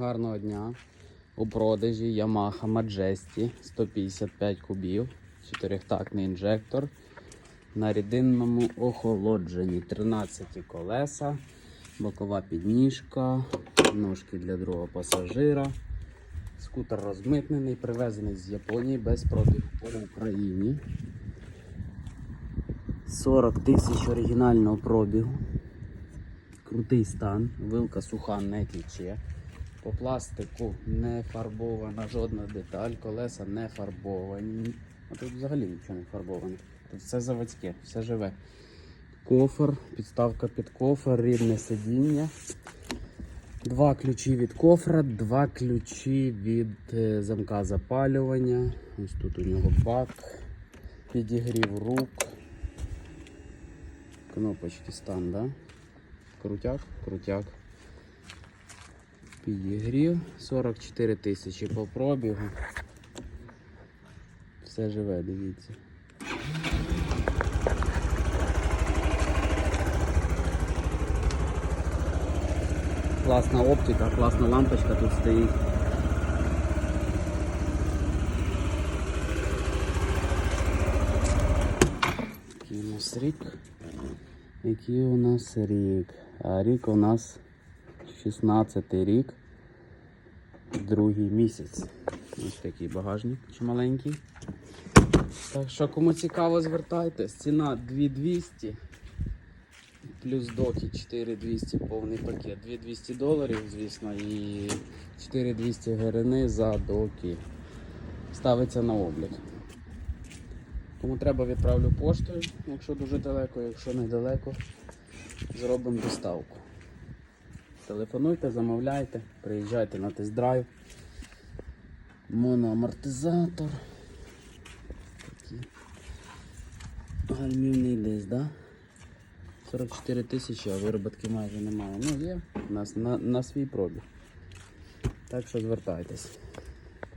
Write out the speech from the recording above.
Гарного дня. У продажі Yamaha Majesty 155 кубів, 4-тактний інжектор на рідинному охолодженні. 13 колеса, бокова підніжка, ножки для другого пасажира. Скутер розмитнений, привезений з Японії без пробігу по Україні. 40 тисяч оригінального пробігу. Крутий стан, вилка суха не тіче. По пластику не фарбована жодна деталь, колеса не фарбовані. А тут взагалі нічого не фарбоване. Тут все заводське, все живе. Кофр, підставка під кофр, рідне сидіння. Два ключі від кофра, два ключі від е, замка запалювання. Ось тут у нього бак, підігрів рук. Кнопочки стан, да? Крутяк, крутяк. Підігрів 44 тисячі по пробігу. Все живе, дивіться. Класна оптика, класна лампочка тут стоїть. Який у нас рік? Який у нас рік? А рік у нас 16 рік, другий місяць. Ось такий багажник чималенький. Так що, кому цікаво, звертайтесь. Ціна 2200 плюс доки 4200 повний пакет. 2200 доларів, звісно, і 4200 гривни за доки. Ставиться на облік. Кому треба, відправлю поштою, якщо дуже далеко, якщо недалеко, зробимо доставку. Телефонуйте, замовляйте, приїжджайте на тест-драйв. Моноамортизатор. Такий. Гальмівний диск, да? 44 тисячі, а виробітки майже немає. Ну є, у нас на, на свій пробіг. Так що звертайтесь.